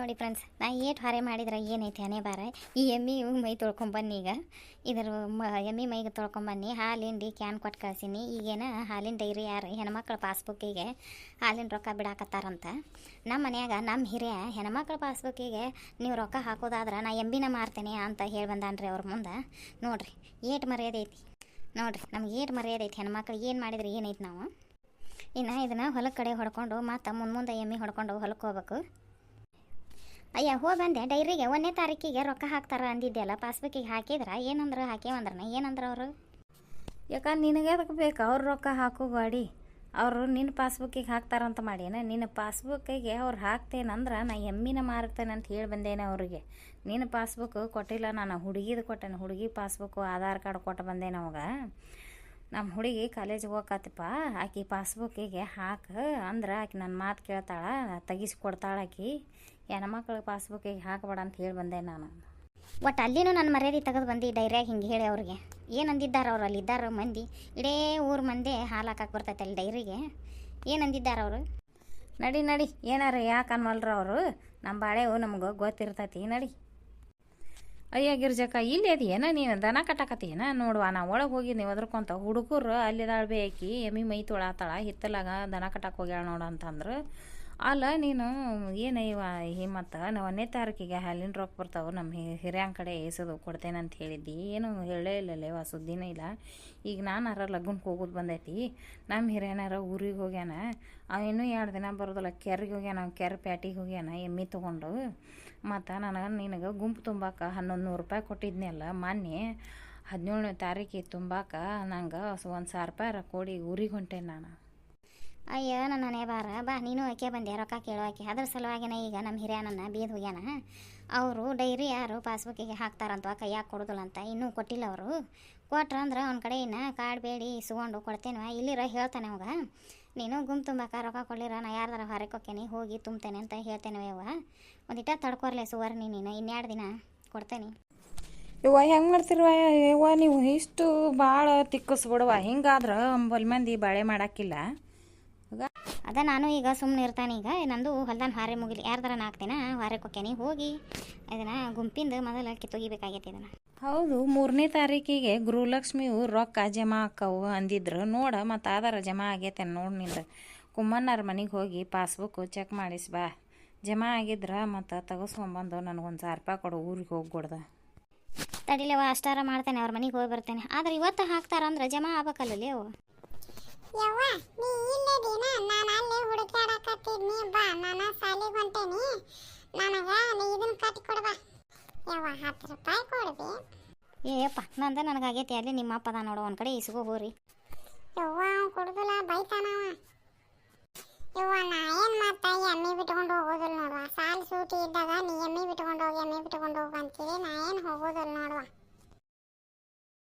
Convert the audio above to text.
ನೋಡಿ ಫ್ರೆಂಡ್ಸ್ ನಾ ಏಟು ಹಾರೆ ಮಾಡಿದ್ರೆ ಏನೈತೆ ಅನೇ ಬಾರ? ಈ ಎಮ್ಮಿ ಮೈ ತೊಳ್ಕೊಂಬನ್ನಿ ಈಗ. ಇದ್ರ ಮ, ಎಮ್ಮಿ ಮೈಗೆ ತೊಳ್ಕೊಂಬನ್ನಿ ಹಾಲಿಂಡಿ ಕ್ಯಾನ್ ಕೊಟ್ಟು ಕಳ್ಸೀನಿ. ಈಗೇನ ಹಾಲಿನ ಡೈರಿ ಯಾರು, ಹೆಣ್ಮಕ್ಳ ಪಾಸ್ಬುಕ್ಕಿಗೆ ಹಾಲಿನ ರೊಕ್ಕ ಬಿಡಾಕತ್ತಾರಂತ. ನಮ್ಮ ಮನ್ಯಾಗ ನಮ್ಮ ಹಿರಿಯ ಹೆಣ್ಮಕ್ಳ ಪಾಸ್ಬುಕ್ಕಿಗೆ ನೀವು ರೊಕ್ಕ ಹಾಕೋದಾದ್ರೆ ನಾ ಎಮ್ಬಿನ ಮಾರ್ತೇನೆ ಅಂತ ಹೇಳಿ ಬಂದಾನ್ರಿ ಅವ್ರ ಮುಂದೆ. ನೋಡ್ರಿ, ಏಟು ಮರ್ಯಾದೆ ಐತಿ. ನೋಡ್ರಿ, ನಮ್ಗೆ ಏಟು ಮರ್ಯಾದೆ ಐತಿ. ಹೆಣ್ಮಕ್ಳು ಏನು ಮಾಡಿದ್ರೆ ಏನೈತಿ ನಾವು? ಇನ್ನು ಇದನ್ನು ಹೊಲಕ್ಕೆ ಕಡೆ ಹೊಡ್ಕೊಂಡು ಮತ್ತು ಮುಂದೆ ಎಮ್ಮಿ ಹೊಡ್ಕೊಂಡು ಹೊಲಕ್ಕೆ ಹೋಗ್ಬೇಕು. ಅಯ್ಯ ಹೋಗಿ ಬಂದೆ. ಡೈರಿಗೆ ಒಂದನೇ ತಾರೀಕಿಗೆ ರೊಕ್ಕ ಹಾಕ್ತಾರ ಅಂದಿದ್ದೆಲ್ಲ ಪಾಸ್ಬುಕ್ಕಿಗೆ ಹಾಕಿದ್ರ? ಏನಂದ್ರೆ ಹಾಕೇವಂದ್ರನ ಏನಂದ್ರೆ ಅವರು? ಯಾಕಂದ್ರೆ ನಿನಗೆ ಅದಕ್ಕೆ ಬೇಕು? ಅವ್ರು ರೊಕ್ಕ ಹಾಕು ಗಾಡಿ. ಅವರು ನಿನ್ನ ಪಾಸ್ಬುಕ್ಕಿಗೆ ಹಾಕ್ತಾರಂತ ಮಾಡೇನ ನಿನ್ನ ಪಾಸ್ಬುಕ್ಕಿಗೆ ಅವ್ರು ಹಾಕ್ತೇನಂದ್ರೆ ನಾ ಎಮ್ಮಿನ ಮಾರ್ತೇನೆ ಅಂತ ಹೇಳಿ ಬಂದೇನೆ ಅವರಿಗೆ. ನಿನ್ನ ಪಾಸ್ಬುಕ್ ಕೊಟ್ಟಿಲ್ಲ, ನಾನು ಹುಡುಗಿದು ಕೊಟ್ಟೇನೆ. ಹುಡುಗಿ ಪಾಸ್ಬುಕ್ಕು ಆಧಾರ್ ಕಾರ್ಡ್ ಕೊಟ್ಟು ಬಂದೇನೆ ಅವಾಗ. ನಮ್ಮ ಹುಡುಗಿ ಕಾಲೇಜಿಗೆ ಹೋಗತ್ತಪ್ಪ ಆಕೆ ಪಾಸ್ಬುಕ್ಕಿಗೆ ಹಾಕಿ ಅಂದ್ರೆ ಆಕೆ ನನ್ನ ಮಾತು ಕೇಳ್ತಾಳೆ ತೆಗಿಸಿ ಕೊಡ್ತಾಳ ಆಕಿ ಮಕ್ಕಳಿಗೆ ಪಾಸ್ಬುಕ್ಕಿಗೆ ಹಾಕಬೇಡ ಅಂತ ಹೇಳಿ ಬಂದೆ ನಾನು. ಒಟ್ಟು ಅಲ್ಲಿನೂ ನನ್ನ ಮರ್ಯಾದೆ ತೆಗೆದು ಬಂದು ಡೈರಿಯಾಗಿ ಹಿಂಗೆ ಹೇಳಿ ಅವ್ರಿಗೆ. ಏನು ಅಂದಿದ್ದಾರೆ ಅವ್ರು? ಅಲ್ಲಿ ಇದ್ದಾರೆ ಮಂದಿ. ಇಡೇ ಊರು ಮಂದಿ ಹಾಲು ಹಾಕಕ್ಕೆ ಬರ್ತೈತೆ ಅಲ್ಲಿ ಡೈರಿಗೆ. ಏನು ಅಂದಿದ್ದಾರೆ ಅವರು? ನಡಿ ನಡಿ. ಏನಾರ ಯಾಕೆ ಅನ್ವಲ್ರ ಅವರು? ನಮ್ಮ ಬಾಳೆವು ನಮ್ಗೆ ಗೊತ್ತಿರ್ತೈತಿ. ನಡಿ. ಅಯ್ಯ ಗಿರ್ಜಕ್ಕ, ಇಲ್ಲಿ ಅದೇನ ನೀನು ದನ ಕಟ್ಟಾಕತ್ತೀನ ನೋಡುವ, ನಾ ಒಳಗೆ ಹೋಗಿ ನೀವು ಅದ್ರಕೊಂತ ಹುಡುಗರು ಅಲ್ಲಿದಾಳ್ಬೇಕಿ ಎಮ್ಮಿ ಮೈ ತೊಳಾತಾಳ, ಹಿತ್ತಲಾಗ ದನ ಕಟ್ಟಕ್ಕೆ ಹೋಗ್ಯಾಳ ನೋಡು ಅಂತಂದ್ರೆ. ಅಲ್ಲ, ನೀನು ಏನು ಇವ ಮತ್ತು ನಾವು ಒಂದನೇ ತಾರೀಕಿಗೆ ಹಾಲಿನ ರೊಕ್ಕ ಬರ್ತಾವೆ ನಮ್ಮ ಹಿರಿಯಂಗೆ ಕಡೆ ಏಸೋದು ಕೊಡ್ತೇನೆ ಅಂತ ಹೇಳಿದ್ದಿ. ಏನು ಹೇಳೇ ಇಲ್ಲಲೇವ ಸುದ್ದಿನೇ ಇಲ್ಲ. ಈಗ ನಾನಾರ ಲಗ್ನಕ್ಕೆ ಹೋಗೋದು ಬಂದೈತಿ. ನಮ್ಮ ಹಿರಿಯನಾರ ಊರಿಗೆ ಹೋಗ್ಯಾನ. ಅವ ಇನ್ನೂ ಎರಡು ದಿನ ಬರೋದಲ್ಲ, ಕೆರೆಗೆ ಹೋಗ್ಯಾನ, ಕೆರೆ ಪ್ಯಾಟಿಗೆ ಹೋಗ್ಯಾನ, ಎಮ್ಮೆ ತೊಗೊಂಡು. ಮತ್ತು ನನಗೆ ನಿನಗೆ ಗುಂಪು ತುಂಬಾಕ ಹನ್ನೊಂದು ನೂರು ರೂಪಾಯಿ ಕೊಟ್ಟಿದ್ನಲ್ಲ ಮೊನ್ನೆ. ಹದಿನೇಳನೇ ತಾರೀಕಿಗೆ ತುಂಬಾಕ ನಂಗೆ ಒಂದು ಸಾವಿರ ರೂಪಾಯಿ ಕೊಡಿ, ಊರಿಗೆ ಹೊಂಟೇನೆ ನಾನು. ಅಯ್ಯೋ, ನನ್ನ ಮನೆ ಬಾರ. ಬಾ, ನೀನು ಆಕೆ ಬಂದೆ, ರೊಕ್ಕ ಕೇಳೋ ಆಕೆ. ಅದ್ರ ಸಲುವಾಗಿನ ಈಗ ನಮ್ಮ ಹಿರಿಯನನ್ನ ಬೀದ್ ಹೋಗ್ಯಾನ. ಅವರು ಡೈರಿ ಯಾರು ಪಾಸ್ಬುಕ್ಕಿಗೆ ಹಾಕ್ತಾರಂತ ಕೈಯಾಗ ಕೊಡೋದಿಲ್ಲ ಅಂತ, ಇನ್ನೂ ಕೊಟ್ಟಿಲ್ಲ ಅವರು. ಕೊಟ್ರಂದ್ರೆ ಅವ್ನ ಕಡೆ ಇನ್ನು ಕಾರ್ಡ್ ಬೇಡಿ, ಇಸ್ಕೊಂಡು ಕೊಡ್ತೇನೆ ಇಲ್ಲಿರ ಹೇಳ್ತಾನೆ ಅವಾಗ. ನೀನು ಗುಂಪು ತುಂಬಾಕ ರೊಕ್ಕ ಕೊಡ್ಲಿರ, ನಾ ಯಾರ್ದಾರ ಹೋಗ್ತೇನೆ ಹೋಗಿ ತುಂಬ್ತೇನೆ ಅಂತ ಹೇಳ್ತೇನೆ ಅವ ಒಂದಿಟ ತಡ್ಕೊರ್ಲೆ ಸುವರ್ಣಿ ನೀನು, ಇನ್ನೆರಡು ದಿನ ಕೊಡ್ತೇನೆ. ಇವ ಹೆಂಗೆ ಮಾಡ್ತಿರುವ ಇವ ನೀವು? ಇಷ್ಟು ಭಾಳ ತಿಕ್ಕಿಸ್ಬಿಡುವ. ಹಿಂಗಾದ್ರೆ ಅಂಬಲ್ ಮಂದಿ ಬಾಳೆ ಮಾಡಾಕಿಲ್ಲ ಅದ ನಾನು ಈಗ ಸುಮ್ಮನೆ ಇರ್ತಾನೆ ಈಗ. ನಂದು ಹೊಲ್ದಾನ ಹಾರೆ ಮುಗಿಲಿ. ಯಾರ್ದಾರ ನಾಲ್ಕು ಹಾರೆ ಕೊಕ್ಕೇನಿ ಹೋಗಿ ಇದನ್ನ ಗುಂಪಿಂದ ಮೊದಲ ಕಿತ್ತೊಗಿಬೇಕಾಗೈತಿ ಇದನ್ನ. ಹೌದು ಮೂರನೇ ತಾರೀಕಿಗೆ ಗೃಹಲಕ್ಷ್ಮಿವು ರೊಕ್ಕ ಜಮಾ ಆಕ್ಕವು ಅಂದಿದ್ರು. ನೋಡ ಮತ್ತು ಆಧಾರ ಜಮಾ ಆಗೈತೆ ನೋಡಿ ನಿಂದು. ಕುಮ್ಮಣ್ಣರ ಮನೆಗೆ ಹೋಗಿ ಪಾಸ್ಬುಕ್ ಚೆಕ್ ಮಾಡಿಸ್ ಬಾ. ಜಮಾ ಆಗಿದ್ರ ಮತ್ತು ತಗಸ್ಕೊಂಬಂದು ನನಗೊಂದು ಸಾವಿರ ರೂಪಾಯಿ ಕೊಡು ಊರಿಗೆ ಹೋಗ್ಬಿಡ್ದ ತಡಿಲೇವ ಅಷ್ಟಾರ ಮಾಡ್ತೇನೆ ಅವ್ರ ಮನೆಗೆ ಹೋಗಿ ಬರ್ತೇನೆ. ಆದ್ರೆ ಇವತ್ತು ಹಾಕ್ತಾರ ಅಂದ್ರೆ ಜಮಾ ಆಗ್ಬೇಕಲ್ಲ ಅವು ಯವ್ವ ನೀ ಇಲ್ಲದೇನ ನಾನು ಅಲ್ಲೇ ಹುಡುಕಾಡಕತ್ತಿದ್ನಿ ಬಾ ನಾನು ಸಾಲಿಗೆ ಹೊಂಟೇನಿ ನನಗ ನೀ ಇದನ್ನ ಕಟ್ಟಿ ಕೊಡ್ಬಾ ಯವ್ವ ಹತ್ತು ರೂಪಾಯಿ ಕೊಡ್ಬಿ ಏಯಪ್ಪ ನಂದ ನನಗಾಗೈತಿ ಅಲ್ಲಿ ನಿಮ್ಮ ಅಪ್ಪ ಅದ ನೋಡು ಒಂದು ಕಡೆ ಇಸ್ಕೋ ಹೋರಿ ಯವ್ವ ಅವ ಕೊಡುದಿಲ್ಲ ಬೈತಾನವ ಯವ್ವ ನಾ ಏನ್ ಮಾಡ್ತಾ ಎಮ್ಮಿ ಬಿಟ್ಕೊಂಡು ಹೋಗೋದಿಲ್ಲ ನೋಡುವ. ಸಾಲ್ ಸೂಟಿ ಇದ್ದಾಗ